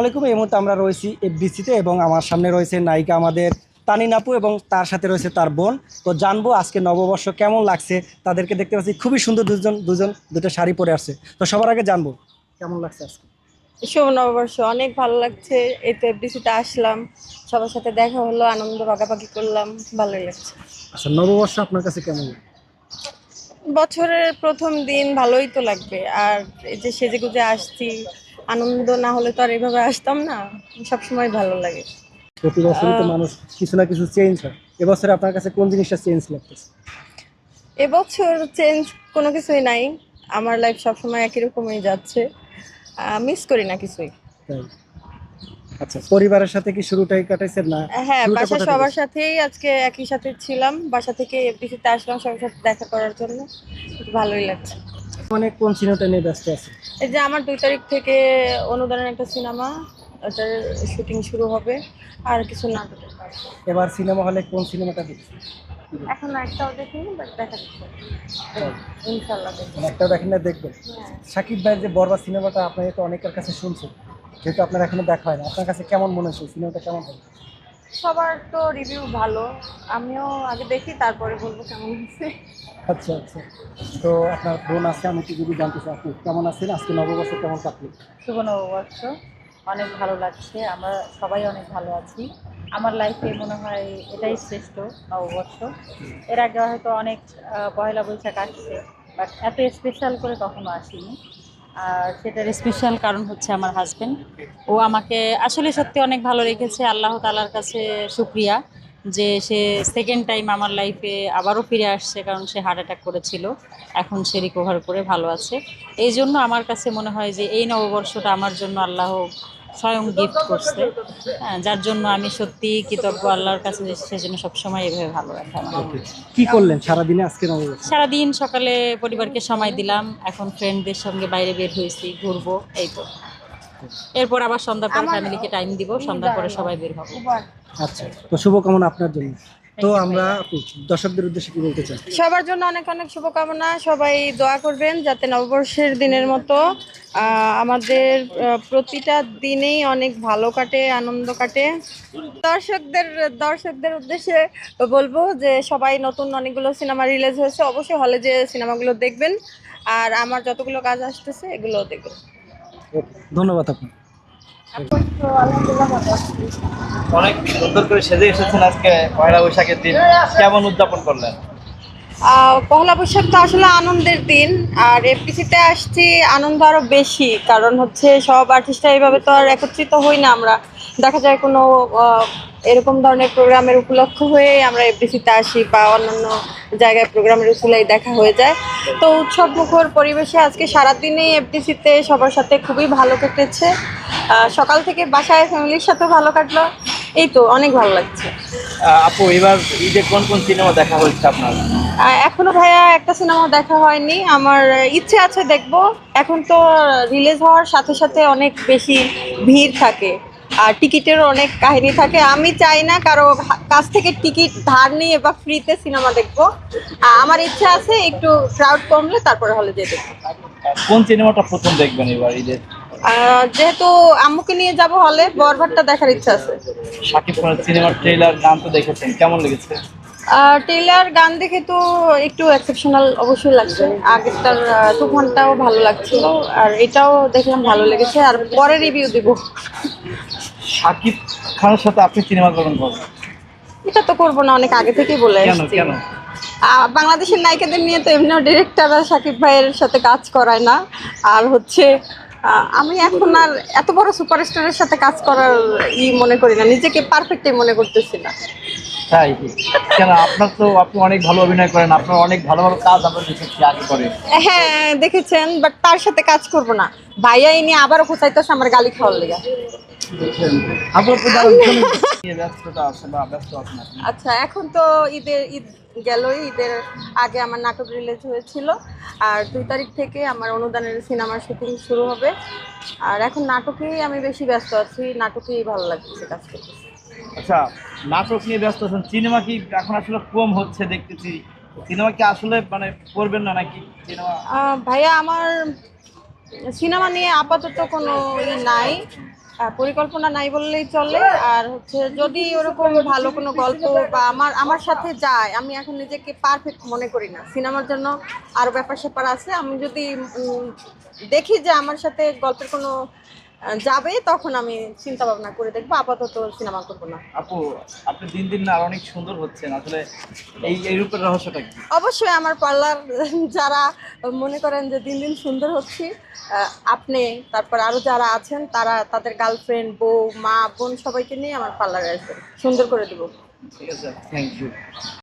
আলাইকুম। এই মুহূর্তে আমরা রয়েছি এফডিসিতে এবং আমার সামনে রয়েছে নায়িকা আমাদের তানিন আপু এবং তার সাথে রয়েছে তার বোন। তো জানব আজকে নববর্ষ কেমন লাগছে? তাদেরকে দেখতে পাচ্ছি খুবই সুন্দর দুজন দুজন দুটো শাড়ি পরে আসছে। তো সবার আগে জানব কেমন লাগছে আজকে? শুভ নববর্ষ অনেক ভালো লাগছে। এই তো এফডিসিতে আসলাম। সবার সাথে দেখা হলো আনন্দ ভাগাভাগি করলাম ভালোই লাগছে। আচ্ছা নববর্ষ আপনার কাছে কেমন? বছরের প্রথম দিন ভালোই তো লাগবে। আর এই যে সেজে গুজে আসছি আনন্দ না হলে তো আর এভাবে আসতাম না। সবসময় ভালো লাগে। প্রতি বছরই তো মানুষ কিছু না কিছু চেঞ্জ হয়। এবছর আপনার কাছে কোন জিনিসটা চেঞ্জ লাগতেছে? এবছর চেঞ্জ কোনো কিছুই নাই। আমার লাইফ সবসময় একই রকমই যাচ্ছে। মিস করি না কিছুই। আচ্ছা পরিবারের সাথে কি শুরুটাই কাটাইছেন না? হ্যাঁ বাসা সবার সাথেই আজকে একই সাথে ছিলাম। বাসা থেকে এফডিসিতে আসলাম সবার সাথে দেখা করার জন্য। ভালোই লাগছে। মানে কোন সিনেমাটা নিয়ে ব্যস্ত আছে এই যে আমার দুই তারিখ থেকে অনুদানের একটা সিনেমা ওটার শুটিং শুরু হবে আর কিছু নাটক এবার সিনেমা হলে কোন সিনেমাটা দেখছি এখন একটাও দেখিনি বাট দেখা ইনশাল্লাহ একটাও দেখেন না দেখবেন। হ্যাঁ। সাকিব ভাইয়ের যে বরবাদ সিনেমাটা আপনার তো অনেকের কাছে শুনছেন যেহেতু আপনার এখনও দেখা হয় না আপনার কাছে কেমন মনে হচ্ছে? সিনেমাটা কেমন হবে? সবার তো রিভিউ ভালো। আমিও আগে দেখি তারপরে বলব কেমন হয়েছে আচ্ছা আচ্ছা। তো আপনার বোন আছে আমি একটু যদি জানতে চাই আপনি কেমন আছেন? আজকে নববর্ষ কেমন কাটলো? শুভ নববর্ষ। অনেক ভালো লাগছে। আমরা সবাই অনেক ভালো আছি। আমার লাইফে মনে হয় এটাই শ্রেষ্ঠ নববর্ষ। এর আগে হয়তো অনেক পয়লা বৈশাখ আসছে বাট এত স্পেশাল করে কখনো আসিনি। আর সেটার স্পেশাল কারণ হচ্ছে আমার হাজবেন্ড ও আমাকে আসলে সত্যি অনেক ভালো রেখেছে, আল্লাহ তালার কাছে শুক্রিয়া যে সে সেকেন্ড টাইম আমার লাইফে আবারও ফিরে আসছে কারণ সে হার্ট অ্যাটাক করেছিল। এখন সে রিকভার করে ভালো আছে। এই জন্য আমার কাছে মনে হয় যে এই নববর্ষটা আমার জন্য আল্লাহ স্বয়ং গিফট করছে। হ্যাঁ যার জন্য আমি সত্যি কৃতজ্ঞ আল্লাহর কাছে সেজন্য সবসময় এভাবে ভালো রাখে কি করলেন সারাদিনে আজকে সারাদিন সকালে পরিবারকে সময় দিলাম এখন ফ্রেন্ডদের সঙ্গে বাইরে বের হয়েছি ঘুরবো এই তো। এরপর আবার সন্ধ্যার পর ফ্যামিলিকে টাইম দিব সন্ধ্যার পরে সবাই বের হব। আচ্ছা তো শুভকামনা আপনার জন্য। তো আমরা দর্শকদের উদ্দেশ্যে কি বলতে চাই? সবার জন্য অনেক অনেক শুভকামনা সবাই দোয়া করবেন যাতে নববর্ষের দিনের মতো আমাদের প্রতিটা দিনেই অনেক ভালো কাটে আনন্দ কাটে। দর্শকদের দর্শকদের উদ্দেশ্যে বলব যে সবাই নতুন অনেকগুলো সিনেমা রিলিজ হয়েছে অবশ্যই হলে যে সিনেমাগুলো দেখবেন। আর আমার যতগুলো কাজ আসতেছে এগুলো দেখবেন। ধন্যবাদ আপনার অনেক সুন্দর করে সেজে এসেছেন আজকে পয়লা বৈশাখের দিন। কেমন উদযাপন করলেন? পহেলা বৈশাখ তো আসলে আনন্দের দিন, আর এফপিসিতে আসছি, আনন্দ আরও বেশি, কারণ হচ্ছে সব আর্টিস্টরা এইভাবে তো আর একত্রিত হই না আমরা। দেখা যায় কোনো এরকম ধরনের প্রোগ্রামের উপলক্ষ হয়ে আমরা এফডিসিতে আসি বা অন্যান্য জায়গায় প্রোগ্রামের উসুলাই দেখা হয়ে যায়। তো উৎসব মুখর পরিবেশে আজকে সারাদিনেই এফডিসিতে সবার সাথে খুবই ভালো কেটেছে। সকাল থেকে বাসায় ফ্যামিলির সাথে ভালো কাটলো। এই তো, অনেক ভালো লাগছে। আপু এবার ঈদে কোন কোন সিনেমা দেখা হচ্ছে আপনার? এখনও ভাইয়া একটা সিনেমা দেখা হয়নি। আমার ইচ্ছে আছে দেখব। এখন তো রিলিজ হওয়ার সাথে সাথে অনেক বেশি ভিড় থাকে আর টিকিটের অনেক কাহিনী থাকে। আমি চাই না কারও কাছ থেকে টিকিট ধার নিয়ে বা ফ্রিতে সিনেমা দেখব। আমার ইচ্ছা আছে একটু ক্রাউড কমলে তারপরে হলে যেতে কোন সিনেমাটা প্রথম দেখবেন এবার ঈদের যেহেতু আম্মুকে নিয়ে যাব হলে বরভাতটা দেখার ইচ্ছা আছে। শাকিব খানের সিনেমার ট্রেলার গান তো দেখেছেন কেমন লেগেছে? টেলার গান দেখে তো একটু এক্সেপশনাল অবশ্যই লাগছে। আগেরটার তুফানটাও ভালো লাগছিল আর এটাও দেখলাম ভালো লেগেছে আর পরে রিভিউ দিব। শাকিব খানের সাথে আপনি সিনেমা করবেন? এটা তো করব না অনেক আগে থেকেই বলে কেন এসেছি কেন? বাংলাদেশের নায়িকাদের নিয়ে তো এমনিও ডিরেক্টররা সাকিব ভাইয়ের সাথে কাজ করায় না। আর হচ্ছে আমি এখন আর এত বড় সুপারস্টারের সাথে কাজ করার ই মনে করি না, নিজেকে পারফেক্টই মনে করতেছি না। তাই। কেন আপনার তো আপনি অনেক ভালো অভিনয় করেন আপনার অনেক ভালো ভালো কাজ আমরা দেখেছি আগে করে। হ্যাঁ দেখেছেন বাট তার সাথে কাজ করব না। ভাইয়া এই নিয়ে আবারও খোঁচাইতেছে আমার গালি খাওয়ার লেগে। আচ্ছা এখন তো ঈদের ঈদ গেলই ঈদের আগে আমার নাটক রিলিজ হয়েছিল। আর দুই তারিখ থেকে আমার অনুদানের সিনেমার শুটিং শুরু হবে। আর এখন নাটকেই আমি বেশি ব্যস্ত আছি নাটকেই ভালো লাগছে কাজ করতে। আচ্ছা নাটক নিয়ে ব্যস্ত আছেন। সিনেমা কি এখন আসলে কম হচ্ছে দেখতেছি? সিনেমা কি আসলে মানে করবেন না নাকি সিনেমা? ভাইয়া, আমার সিনেমা নিয়ে আপাতত কোনো ই নাই পরিকল্পনা নাই বললেই চলে। আর হচ্ছে যদি ওরকম ভালো কোনো গল্প বা আমার আমার সাথে যায়, আমি এখন নিজেকে পারফেক্ট মনে করি না। সিনেমার জন্য আরও ব্যাপার স্যাপার আছে। আমি যদি দেখি যে আমার সাথে গল্পের কোনো যাবে তখন আমি চিন্তা ভাবনা করে দেখব আপাতত সিনেমা করব না। আপু আপনি দিন দিন না আর অনেক সুন্দর হচ্ছেন। আসলে এই এই রূপের রহস্যটা কি? অবশ্যই আমার পার্লার যারা মনে করেন যে দিন দিন সুন্দর হচ্ছি আপনি তারপর আরও যারা আছেন তারা তাদের গার্লফ্রেন্ড বউ মা বোন সবাইকে নিয়ে আমার পার্লারে আসবেন। সুন্দর করে দেবো। ঠিক আছে থ্যাংক ইউ